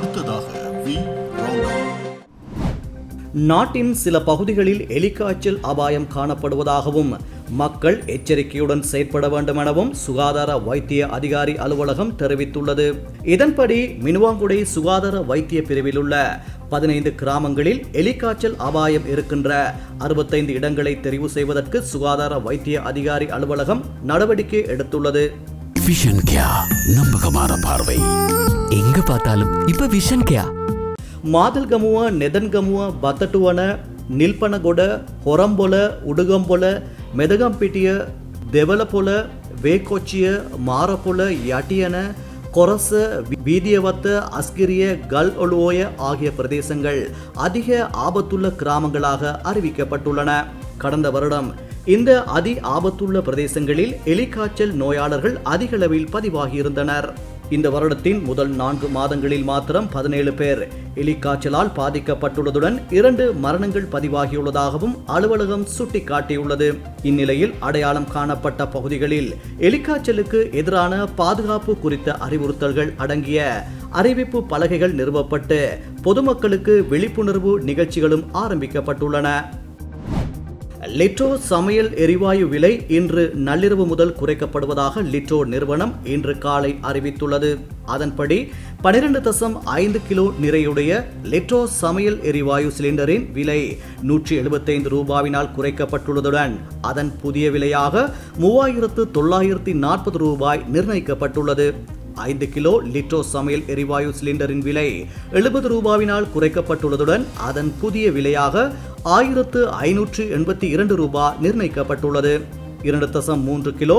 அடுத்ததாக வி. நாட்டின் சில பகுதிகளில் எலிக்காய்ச்சல் அபாயம் காணப்படுவதாகவும் மக்கள் எச்சரிக்கையுடன் செயற்பட வேண்டும் எனவும் சுகாதார வைத்திய அதிகாரி அலுவலகம் தெரிவித்துள்ளது. இதன்படி மினுவாங்குடை சுகாதார வைத்திய பிரிவில் உள்ள பதினைந்து கிராமங்களில் எலிக்காய்ச்சல் அபாயம் இருக்கின்ற அறுபத்தைந்து இடங்களை தெரிவு செய்வதற்கு சுகாதார வைத்திய அதிகாரி அலுவலகம் நடவடிக்கை எடுத்துள்ளது. நம்பகமான பார்வை. எங்க பார்த்தாலும் இப்ப விஷன் கேயா. ಮಾದಲ್ ಗಮುವ ನೆದನ್ ಗಮುವ ಬತ್ತಟುವನ ನಿಲ್ಪನಗೊಡ ಹೊರಂಬೊಲ ಉಡುಗಂಬೊಲ ಮೆದಗಂಪಿಟಿಯ ದೆವಲಪೊಲ ವೇಕೊಚ್ಚಿಯ ಮಾರಪೊಲ ಯಟಿಯನ கொரச வீதியவத்த அஸ்கிரிய கல் ஒழுவோய ஆகிய பிரதேசங்கள் அதிக ஆபத்துள்ள கிராமங்களாக அறிவிக்கப்பட்டுள்ளன. கடந்த வருடம் இந்த அதி ஆபத்துள்ள பிரதேசங்களில் எலிக்காய்ச்சல் நோயாளர்கள் அதிகளவில் பதிவாகியிருந்தனர். இந்த வருடத்தின் முதல் நான்கு மாதங்களில் மாத்திரம் பதினேழு பேர் எலிக்காய்ச்சலால் பாதிக்கப்பட்டுள்ளதுடன் இரண்டு மரணங்கள் பதிவாகியுள்ளதாகவும் அலுவலகம் சுட்டிக்காட்டியுள்ளது. இந்நிலையில் அடையாளம் காணப்பட்ட பகுதிகளில் எலிக்காய்ச்சலுக்கு எதிரான பாதுகாப்பு குறித்த அறிவுறுத்தல்கள் அடங்கிய அறிவிப்பு பலகைகள் நிறுவப்பட்டு பொதுமக்களுக்கு விழிப்புணர்வு நிகழ்ச்சிகளும் ஆரம்பிக்கப்பட்டுள்ளன. லிட்டோ சமையல் எரிவாயு விலை இன்று நள்ளிரவு முதல் குறைக்கப்படுவதாக லிட்டோ நிறுவனம் இன்று காலை அறிவித்துள்ளது. அதன்படி பனிரெண்டு தசம் ஐந்து கிலோ நிறையுடைய லிட்டோ சமையல் எரிவாயு சிலிண்டரின் விலை நூற்றி எழுபத்தைந்து ரூபாவினால் குறைக்கப்பட்டுள்ளதுடன் அதன் புதிய விலையாக மூவாயிரத்து தொள்ளாயிரத்தி நாற்பது ரூபாய் நிர்ணயிக்கப்பட்டுள்ளது. ஐந்து கிலோ லிட்டோ சமையல் எரிவாயு சிலிண்டரின் விலை எழுபது ரூபாவினால் குறைக்கப்பட்டுள்ளதுடன் அதன் புதிய விலையாக ஆயிரத்து ஐநூற்று எண்பத்தி இரண்டு ரூபாய் நிர்ணயிக்கப்பட்டுள்ளது. இரண்டு தசம் மூன்று கிலோ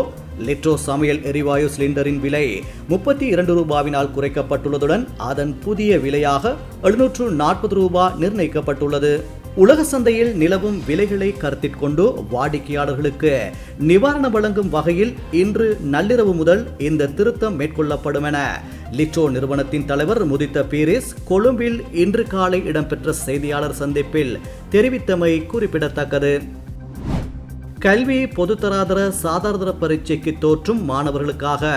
லிட்ரோ சமையல் எரிவாயு சிலிண்டரின் விலை முப்பத்தி இரண்டு ரூபாவினால் குறைக்கப்பட்டுள்ளதுடன் அதன் புதிய விலையாக எழுநூற்று நாற்பது ரூபாய் நிர்ணயிக்கப்பட்டுள்ளது. உலக சந்தையில் நிலவும் விலைகளை கருத்தில் கொண்டு வாடிக்கையாளர்களுக்கு நிவாரணம் வழங்கும் வகையில் இன்று நள்ளிரவு முதல் இந்த திருத்தம் மேற்கொள்ளப்படும் என லிட்ரோ நிறுவனத்தின் தலைவர் முதித்த பீரிஸ் கொழும்பில் இன்று காலை இடம்பெற்ற செய்தியாளர் சந்திப்பில் தெரிவித்தமை குறிப்பிடத்தக்கது. கல்வி பொதுத்தராதர சாதாரண பரீட்சைக்கு தோற்றும் மாணவர்களுக்காக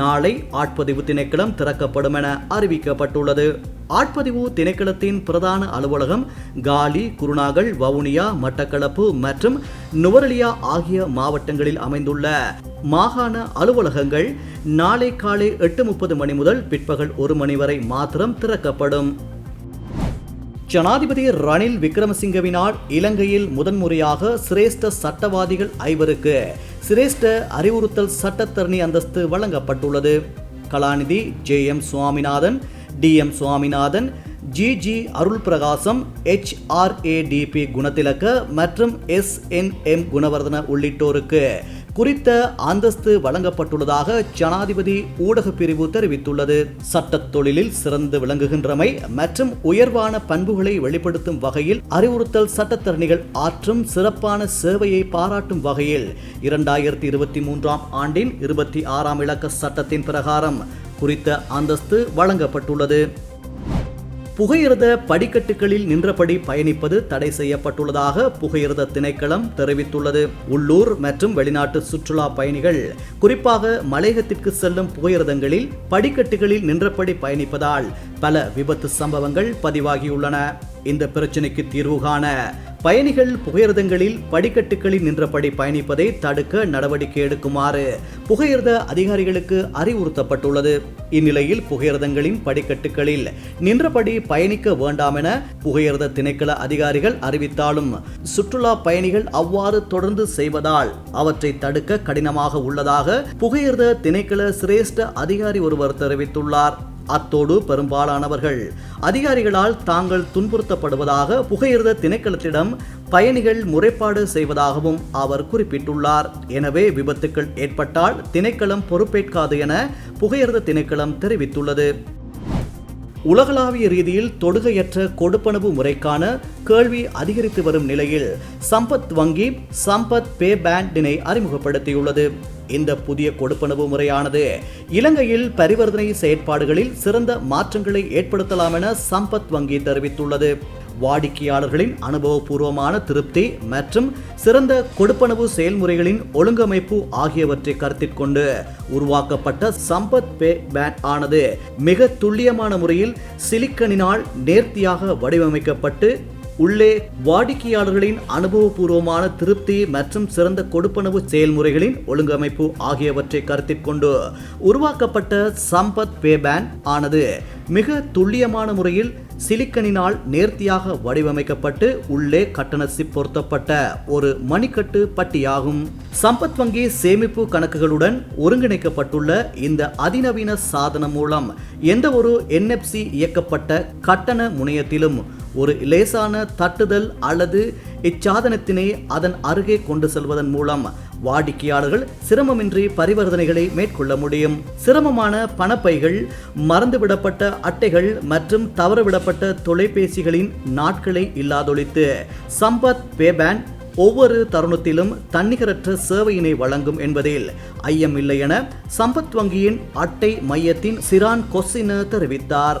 நாளை ஆட்பதிவு திணைக்களம் திறக்கப்படும் என அறிவிக்கப்பட்டுள்ளது. ஆட்பதிவு திணைக்களத்தின் பிரதான அலுவலகம் காலி குருநாகல் வவுனியா மட்டக்களப்பு மற்றும் நுவரலியா ஆகிய மாவட்டங்களில் அமைந்துள்ள மாகாண அலுவலகங்கள் நாளை காலை எட்டு முப்பது மணி முதல் பிற்பகல் ஒரு மணி வரை மாத்திரம் திறக்கப்படும். ஜனாதிபதி ரணில் விக்ரமசிங்கவினால் இலங்கையில் முதன்முறையாக சிரேஷ்ட சட்டவாதிகள் ஐவருக்கு சிரேஷ்ட அறிவுறுத்தல் சட்டத்தரணி அந்தஸ்து வழங்கப்பட்டுள்ளது. கலாநிதி J M Swaminathan D M Swaminathan G G Arul Prakasam H R ஏ குணத்திலக்க மற்றும் எஸ் என் எம் குணவர்தன உள்ளிட்டோருக்கு குறித்த அந்தஸ்து வழங்கப்பட்டுள்ளதாக ஜனாதிபதி ஊடக பிரிவு தெரிவித்துள்ளது. சட்டத் தொழிலில் சிறந்து விளங்குகின்றமை மற்றும் உயர்வான பண்புகளை வெளிப்படுத்தும் வகையில் அறிவுறுத்தல் சட்டத்தரணிகள் ஆற்றும் சிறப்பான சேவையை பாராட்டும் வகையில் இரண்டாயிரத்தி இருபத்தி மூன்றாம் ஆண்டின் இருபத்தி ஆறாம் இலக்க சட்டத்தின் பிரகாரம் குறித்த அந்தஸ்து வழங்கப்பட்டுள்ளது. புகையிரத படிக்கட்டுகளில் நின்றபடி பயணிப்பது தடை செய்யப்பட்டுள்ளதாக புகையிரத திணைக்களம் தெரிவித்துள்ளது. உள்ளூர் மற்றும் வெளிநாட்டு சுற்றுலா பயணிகள் குறிப்பாக மலையகத்திற்கு செல்லும் புகையிரதங்களில் படிக்கட்டுகளில் நின்றபடி பயணிப்பதால் பல விபத்து சம்பவங்கள் பதிவாகியுள்ளன. இந்த பிரச்சினைக்கு தீர்வு காண பயணிகள் புகையிரதங்களில் படிக்கட்டுகளில் நின்றபடி பயணிப்பதை தடுக்க நடவடிக்கை எடுக்குமாறு புகையிரத அதிகாரிகளுக்கு அறிவுறுத்தப்பட்டுள்ளது. இந்நிலையில் புகையிரதங்களின் படிக்கட்டுகளில் நின்றபடி பயணிக்க வேண்டாம் என புகையிரத திணைக்கள அதிகாரிகள் அறிவித்தாலும் சுற்றுலா பயணிகள் அவ்வாறு தொடர்ந்து செய்வதால் அவற்றை தடுக்க கடினமாக உள்ளதாக புகையிரத திணைக்கள சிரேஷ்ட அதிகாரி ஒருவர் தெரிவித்துள்ளார். அத்தோடு பெரும்பாலானவர்கள். அதிகாரிகளால் தாங்கள் துன்புறுத்தப்படுவதாக புகையிரத திணைக்களத்திடம் பயணிகள் முறைப்பாடு செய்வதாகவும் அவர் குறிப்பிட்டுள்ளார். எனவே விபத்துக்கள் ஏற்பட்டால் திணைக்களம் பொறுப்பேற்காது என புகையிரத திணைக்களம் தெரிவித்துள்ளது. உலகளாவிய ரீதியில் தொடுகையற்ற கொடுப்பனவு முறைக்கான கேள்வி அதிகரித்து வரும் நிலையில் சம்பத் வங்கி சம்பத் பே பேண்டினை அறிமுகப்படுத்தியுள்ளது. இந்த புதிய கொடுப்பனவு முறையானது இலங்கையில் பரிவர்த்தனை செயற்பாடுகளில் சிறந்த மாற்றங்களை ஏற்படுத்தலாம் என சம்பத் வங்கி தெரிவித்துள்ளது. வாடிக்கையாளர்களின் அனுபவபூர்வமான திருப்தி மற்றும் சிறந்த கொடுப்பனவு செயல்முறைகளின் ஒழுங்கமைப்பு ஆகியவற்றை கருத்தில் கொண்டு உருவாக்கப்பட்ட சம்பத் பே பேண்ட் ஆனது மிக துல்லியமான முறையில் சிலிக்கனினால் நேர்த்தியாக வடிவமைக்கப்பட்டு உள்ளே வாடிக்கையாளர்களின் அனுபவபூர்வமான திருப்தி மற்றும் சிறந்த கொடுப்பனவு செயல்முறைகளின் ஒழுங்கமைப்பு ஆகியவற்றை கருத்தில் கொண்டு உருவாக்கப்பட்ட சம்பத் பேபேன் ஆனது மிக துல்லியமான முறையில் சிலிக்கனினால் நேர்த்தியாக வடிவமைக்கப்பட்டு உள்ளே கட்டண சிப் பொருத்தப்பட்ட ஒரு மணிக்கட்டு பட்டியாகும். சம்பத் வங்கி சேமிப்பு கணக்குகளுடன் ஒருங்கிணைக்கப்பட்டுள்ள இந்த அதிநவீன சாதனம் மூலம் எந்த ஒரு என்எஃப்சி இயக்கப்பட்ட கட்டண முனையத்திலும் ஒரு லேசான தட்டுதல் அல்லது இச்சாதனத்தினை அதன் அருகே கொண்டு செல்வதன் மூலம் வாடிக்கையாளர்கள் சிரமமின்றி பரிவர்த்தனைகளை மேற்கொள்ள முடியும். சிரமமான பணப்பைகள் மறந்துவிடப்பட்ட அட்டைகள் மற்றும் தவறவிடப்பட்ட தொலைபேசிகளின் நாட்களை இல்லாதொழித்து சம்பத் பேபேன் ஒவ்வொரு தருணத்திலும் தன்னிகரற்ற சேவையினை வழங்கும் என்பதில் ஐயம் இல்லை என சம்பத் வங்கியின் அட்டை மையத்தின் சிரான் கொசின தெரிவித்தார்.